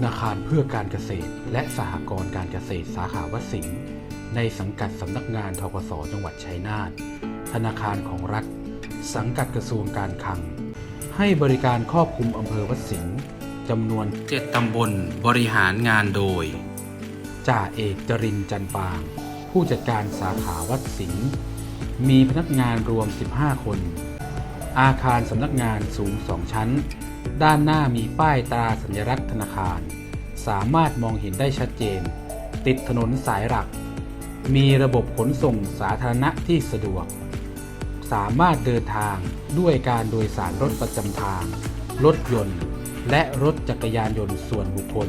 ธนาคารเพื่อการเกษตร และสหกรณ์การเกษตรสาขาวัดสิงห์ในสังกัดสำนักงานทกสจังหวัดชัยนาทธนาคารของรัฐ สังกัดกระทรวงการคลัง ให้บริการครอบคลุมอำเภอวัดสิงห์จำนวน 7 ตำบลบริหารงานโดย จ่าเอกจรินจันปาง ผู้จัดการสาขาวัดสิงห์มีพนักงานรวม 15 คน อาคารสำนักงานสูง 2 ชั้น ด้านหน้ามีป้ายตราสัญลักษณ์ธนาคาร สามารถมองเห็นได้ชัดเจน ติดถนนสายหลัก มีระบบขนส่งสาธารณะที่สะดวก สามารถเดินทางด้วยการโดยสารรถประจำทาง รถยนต์ และรถจักรยานยนต์ส่วนบุคคล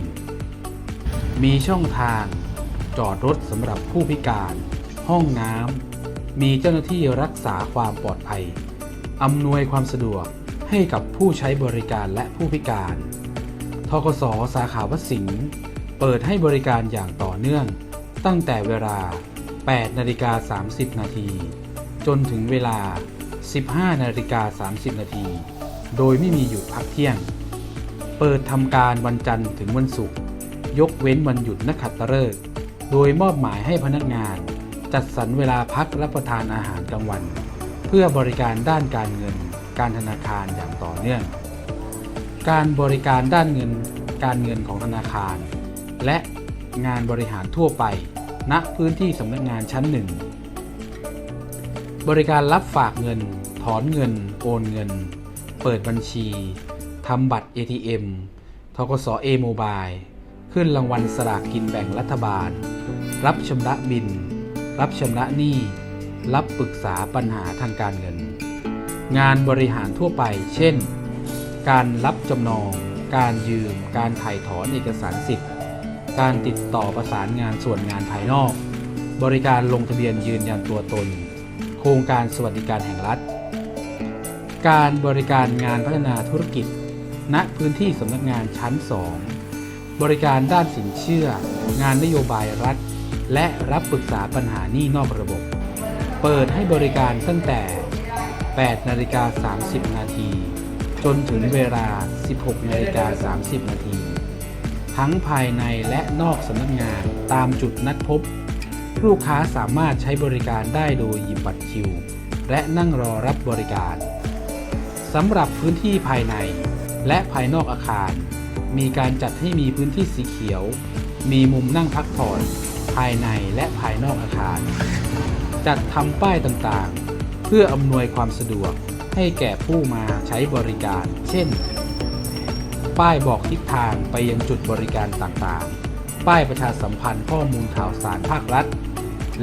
มีช่องทาง จอดรถสำหรับผู้พิการ ห้องน้ำมีเจ้าหน้าที่รักษาความปลอดภัย อำนวยความสะดวก ให้กับผู้ใช้บริการและผู้พิการ ทกสสาขาวัดสิงห์เปิดให้บริการอย่างต่อเนื่อง ตั้งแต่เวลา 8 นาฬิกา 30 นาที จนถึงเวลา 15 นาฬิกา 30 นาที โดยไม่มีหยุดพักเที่ยง เปิดทำการวันจันทร์ถึงวันศุกร์ ยกเว้นวันหยุดนักขัตฤกษ์โดยมอบหมายให้พนักงาน จัดสรรเวลาพักรับประทานอาหารกลางวัน เพื่อบริการด้านการเงิน การธนาคารอย่างต่อเนื่อง การบริการด้านเงินการเงินของธนาคาร และงานบริหารทั่วไป ณ พื้นที่สำนักงานชั้นหนึ่ง บริการรับฝากเงิน ถอนเงิน โอนเงิน เปิดบัญชี ทำบัตร ATM ทกส A Mobile ขึ้นรางวัลสลากกินแบ่งรัฐบาล รับชำระบิน รับชำระหนี้ รับปรึกษาปัญหาทางการเงิน งานบริหารทั่วไป เช่น การรับจำนอง การยืม การถ่ายถอนเอกสารสิทธิ์ การติดต่อประสานงานส่วนงานภายนอก บริการลงทะเบียนยืนยันตัวตน โครงการสวัสดิการแห่งรัฐ การบริการงานพัฒนาธุรกิจ ณ พื้นที่สำนักงานชั้น 2 บริการด้านสินเชื่อ งานนโยบายรัฐ และรับปรึกษาปัญหานี้นอกระบบ เปิดให้บริการตั้งแต่ 8นาฬิกา30 นาที จนถึงเวลา 16นาฬิกา30 นาที ทั้งภายในและนอกสำนักงานตามจุดนัดพบ ลูกค้าสามารถใช้บริการได้โดยหยิบบัตรคิว และนั่งรอรับบริการสำหรับพื้นที่ภายในและภายนอกอาคาร มีการจัดให้มีพื้นที่สีเขียว มีมุมนั่งพักผ่อน ภายในและภายนอกอาคาร จัดทำป้ายต่างๆ เพื่ออำนวยความสะดวกให้แก่ผู้มาใช้บริการ เช่น ป้ายบอกทิศทางไปยังจุดบริการต่างๆ ป้ายประชาสัมพันธ์ข้อมูลข่าวสารภาครัฐ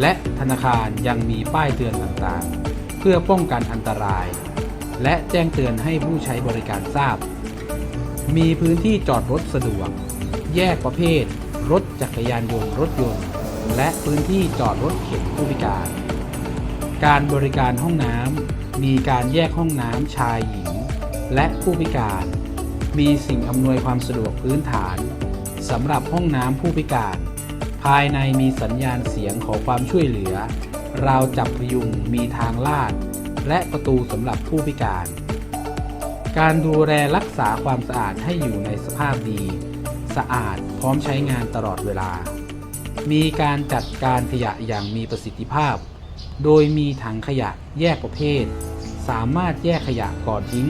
และธนาคารยังมีป้ายเตือนต่างๆ เพื่อป้องกันอันตราย และแจ้งเตือนให้ผู้ใช้บริการทราบ มีพื้นที่จอดรถสะดวก แยกประเภท รถจักรยานยนต์รถยนต์ และพื้นที่จอดรถเข็นผู้พิการ การบริการห้องน้ำ มีการแยกห้องน้ำชายหญิง และผู้พิการ มีสิ่งอำนวยความสะดวกพื้นฐานสำหรับห้องน้ำผู้พิการ ภายในมีสัญญาณเสียงขอความช่วยเหลือ ราวจับพยุงมีทางลาด และประตูสำหรับผู้พิการ การดูแลรักษาความสะอาดให้อยู่ในสภาพดี สะอาดพร้อมใช้งานตลอดเวลา มีการจัดการขยะอย่างมีประสิทธิภาพ โดยมีถังขยะแยกประเภท สามารถแยกขยะก่อนทิ้ง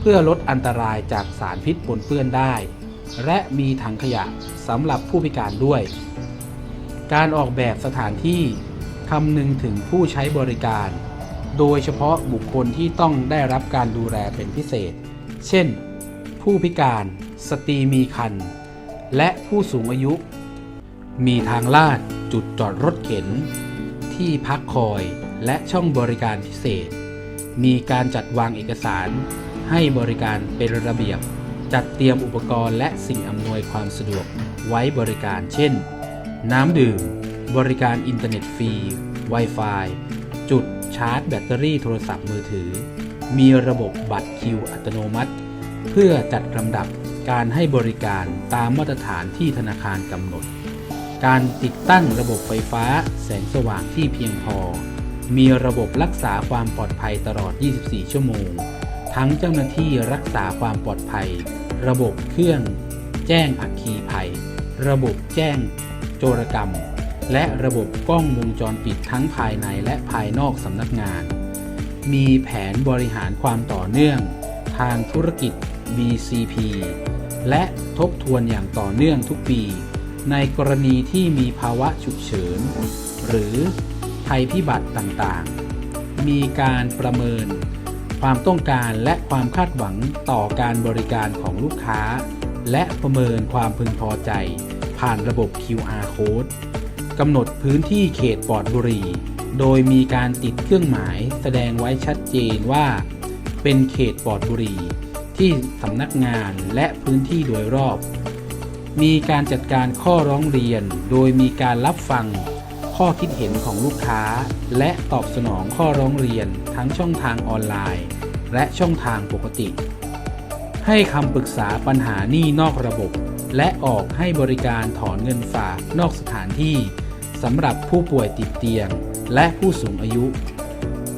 เพื่อลดอันตรายจากสารพิษปนเปื้อนได้ และมีถังขยะสำหรับผู้พิการด้วย การออกแบบสถานที่คำนึงถึงผู้ใช้บริการ โดยเฉพาะบุคคลที่ต้องได้รับการดูแลเป็นพิเศษ เช่น ผู้พิการ สตรีมีครรภ์และผู้สูงอายุ มีทางลาดจุดจอดรถเข็น ที่พักคอยและช่องบริการพิเศษ มีการจัดวางเอกสาร ให้บริการเป็นระเบียบ จัดเตรียมอุปกรณ์และสิ่งอำนวยความสะดวกไว้บริการเช่น น้ำดื่ม บริการอินเทอร์เน็ตฟรี Wi-Fi จุดชาร์จแบตเตอรี่โทรศัพท์มือถือ มีระบบบัตรคิวอัตโนมัติ เพื่อจัดลำดับการให้บริการตามมาตรฐานที่ธนาคารกำหนด การติดตั้งระบบไฟฟ้าแสงสว่างที่เพียงพอ มีระบบรักษาความปลอดภัยตลอด 24 ชั่วโมง ทั้งเจ้าหน้าที่รักษาความปลอดภัย ระบบเครื่อง แจ้งอัคคีภัย ระบบแจ้ง โจรกรรม และระบบกล้องวงจรปิดทั้งภายในและภายนอกสำนักงาน มีแผนบริหารความต่อเนื่อง ทางธุรกิจ BCP และทบทวนอย่างต่อเนื่องทุกปี ในกรณีที่มีภาวะฉุกเฉิน หรือภัยพิบัติต่างๆ มีการประเมิน ความต้องการและความคาดหวังต่อการบริการของลูกค้า และประเมินความพึงพอใจ ผ่านระบบ QR code กำหนดพื้นที่เขตปลอดบุหรี่โดยมีการติดเครื่องหมายแสดงไว้ชัดเจนว่า เป็นเขตปลอดบุหรี่ที่สำนักงานและพื้นที่โดยรอบ มีการจัดการข้อร้องเรียน โดยมีการรับฟังข้อคิดเห็นของลูกค้า และตอบสนองข้อร้องเรียนทั้งช่องทางออนไลน์ และช่องทางปกติ ให้คำปรึกษาปัญหาหนี้นอกระบบ และออกให้บริการถอนเงินฝากนอกสถานที่สำหรับผู้ป่วยติดเตียง และผู้สูงอายุ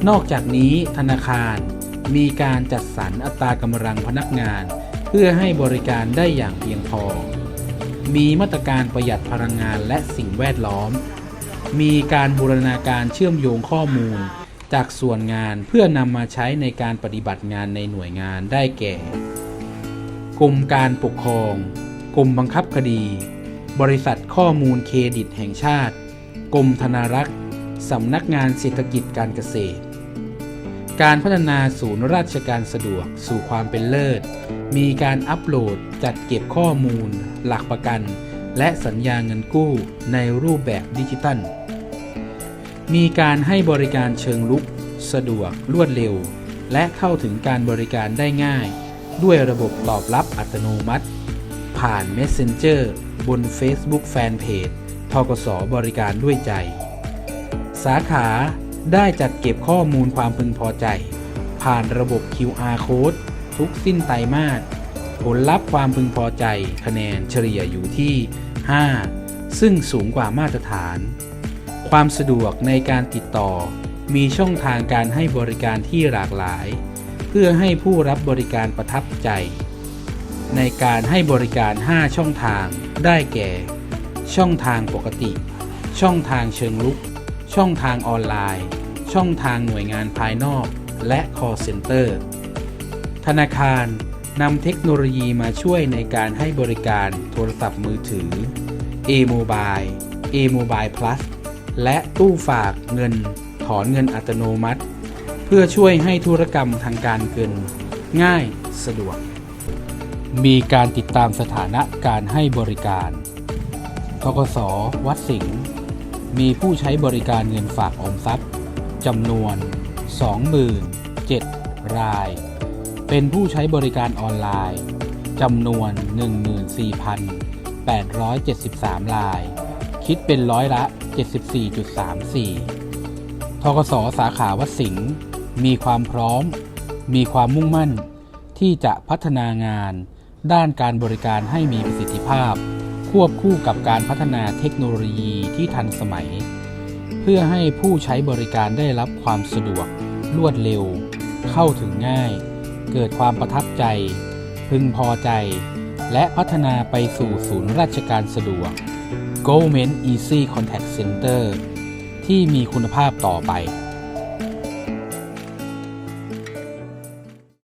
นอกจากนี้ธนาคารมีการจัดสรรอัตรากำลังพนักงาน เพื่อให้บริการได้อย่างเพียงพอ มีมาตรการประหยัดพลังงานและสิ่งแวดล้อม มีการบูรณาการเชื่อมโยงข้อมูล จากส่วนงานเพื่อนำมาใช้ในการปฏิบัติงานในหน่วยงานได้แก่ กรมการปกครอง กรมบังคับคดี บริษัทข้อมูลเครดิตแห่งชาติ กรมธนารักษ์สำนักงานเศรษฐกิจการเกษตร การพัฒนาศูนย์ราชการสะดวกสู่ความเป็นเลิศ มีการอัปโหลดจัดเก็บข้อมูล หลักประกัน และสัญญาเงินกู้ในรูปแบบดิจิตัล มีการให้บริการเชิงลุก สะดวกรวดเร็ว และเข้าถึงการบริการได้ง่าย ด้วยระบบตอบรับอัตโนมัติ ผ่าน Messenger บน Facebook Fanpage ทกสบริการด้วยใจ สาขา ได้จัดเก็บข้อมูลความพึงพอใจ ผ่านระบบ QR Code ทุกสิ้นไตรมาสผลลัพธ์ความพึงพอใจคะแนนเฉลี่ยอยู่ที่ 5 ซึ่งสูงกว่ามาตรฐาน ความสะดวกในการติดต่อ มีช่องทางการให้บริการที่หลากหลาย เพื่อให้ผู้รับบริการประทับใจ ในการให้บริการ 5 ช่องทางได้แก่ ช่องทางปกติ ช่องทางเชิงลุก ช่องทางออนไลน์ ช่องทางหน่วยงานภายนอก และ call center ธนาคารนำเทคโนโลยีมาช่วยในการให้บริการโทรศัพท์มือถือ A-Mobile A-Mobile Plus และตู้ฝากเงิน ถอนเงินอัตโนมัติ เพื่อช่วยให้ธุรกรรมทางการเงิน ง่ายสะดวก มีการติดตามสถานะการให้บริการทกสวัดสิงห์มีผู้ใช้บริการเงินฝากออมทรัพย์ จำนวน 27,000ราย เป็นผู้ใช้บริการออนไลน์จำนวน 14,873 ราย คิดเป็นร้อยละ 74.34 ทกสสาขาวัดสิงห์มีความพร้อม มีความมุ่งมั่น ที่จะพัฒนางาน ด้านการบริการให้มีประสิทธิภาพ ควบคู่กับการพัฒนาเทคโนโลยีที่ทันสมัย เพื่อให้ผู้ใช้บริการได้รับความสะดวก รวดเร็ว เข้าถึงง่าย เกิดความประทับใจ พึงพอใจ และพัฒนาไปสู่ศูนย์ราชการสะดวก Government Easy Contact Center ที่มีคุณภาพต่อไป